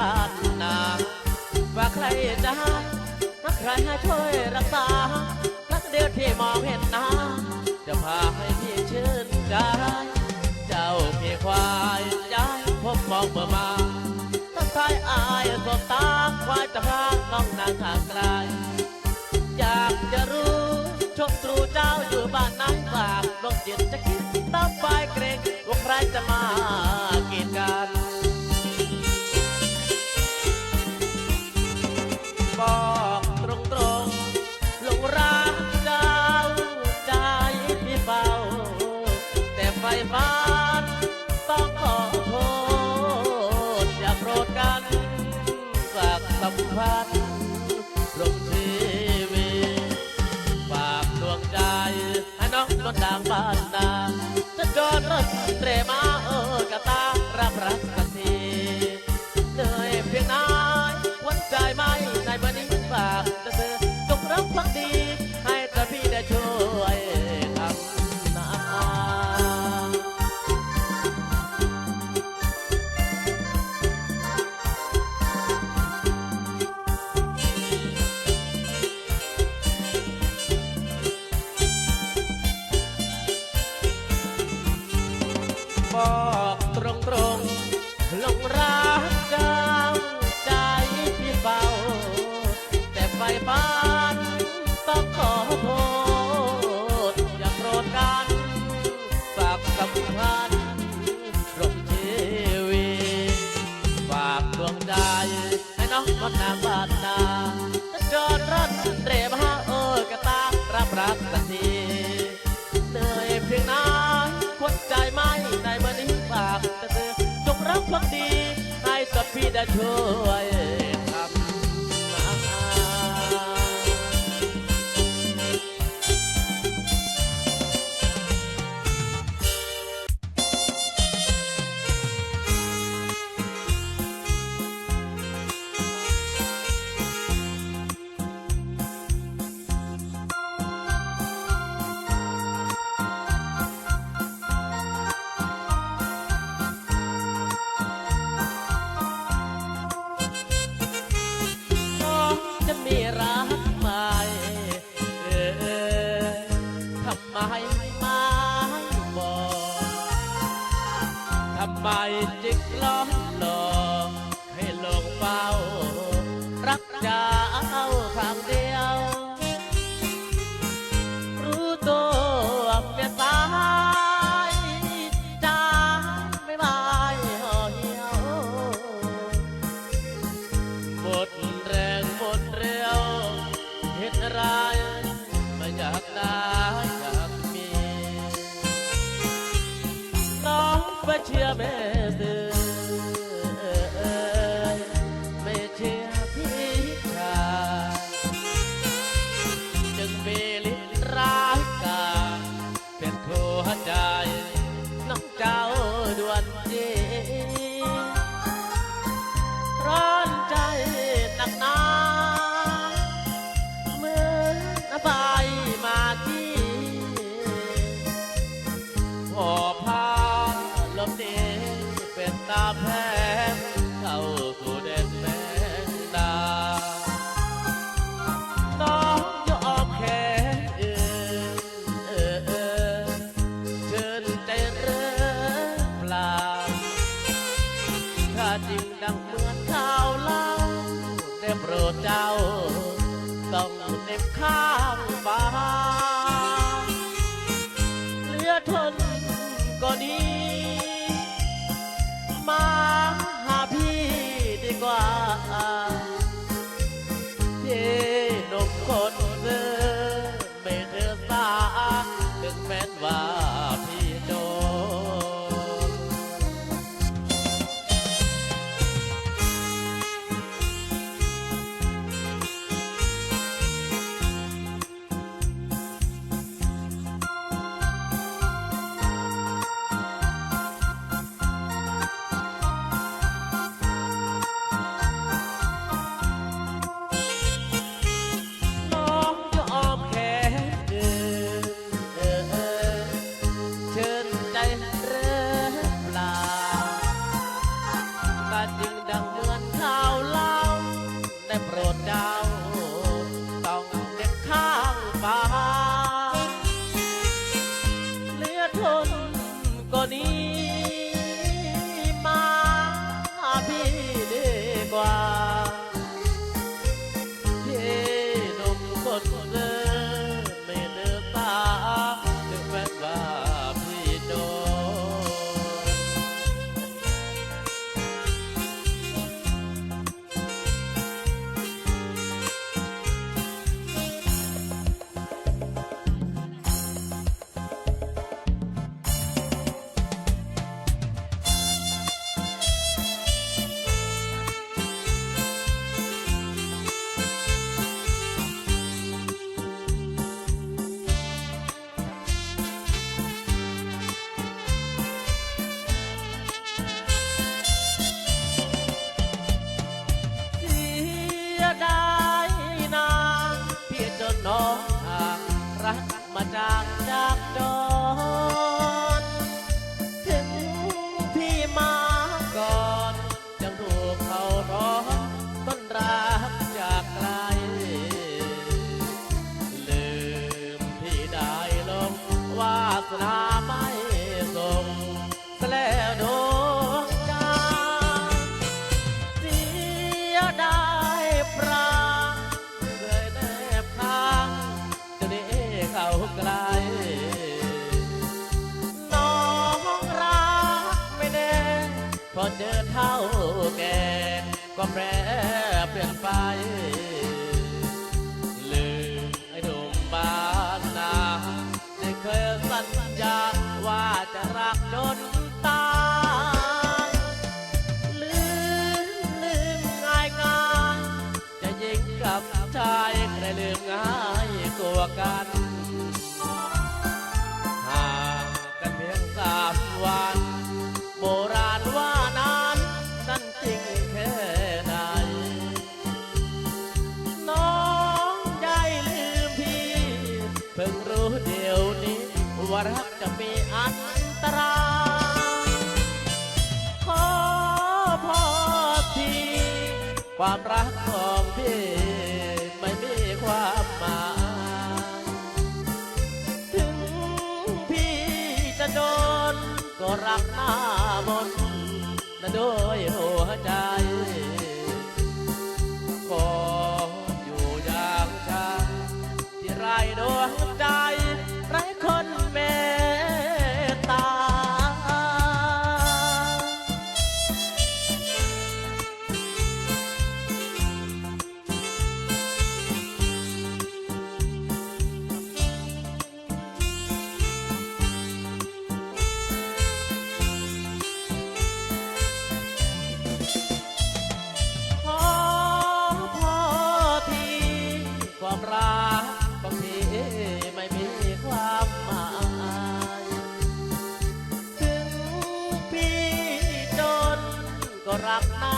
บ้านนาว่าใครจะนักใครให้ช่วยรักษารักเดียวที่มองเห็นน้าจะพาให้พี่ชื่นใจ เจ้าพี่ควายย้ายพบมองเมื่อมาตั้งทายอายสบตาควายจะพาน้องนางห่างไกลอยากจะรู้ชมตรูเจ้าอยู่บ้านไหนฝากลงจิตจะคิดตามไปเกรงว่าใครจะมาากสัมพันธ์รมทีวีฝากดวงใจให้น้องรถดังบ้านนา กับพี่ได้ช่ว เห็นอะไรไม่อยากได้อยากมี น้องไปเชื่อแม่ซื้อ เป็นตาแพ้เข้าสู่เด่นแมงดา น้องยอมแค่เอื่นเออเออเชิญใจเรือเปล่าถ้าจริงดังเหมือนข่าวเล่าได้โปรดเจ้า ต้องเน็บข้าง มาจากจากดอ เาใกลน้องรักไม่แน่พอเจอเท่าแก่ก็แปรเปลี่ยนไปลืมไอ้ดมบานนาได้เคยสัญญาว่าจะรักจนตายลืมลืมง่ายง่ายจะยิงกับชายใครลืมง่ายกว่ากัน รักจะเป็นอันตรายขอพอที่ความรักของพี่ไม่มีความ รักหน้า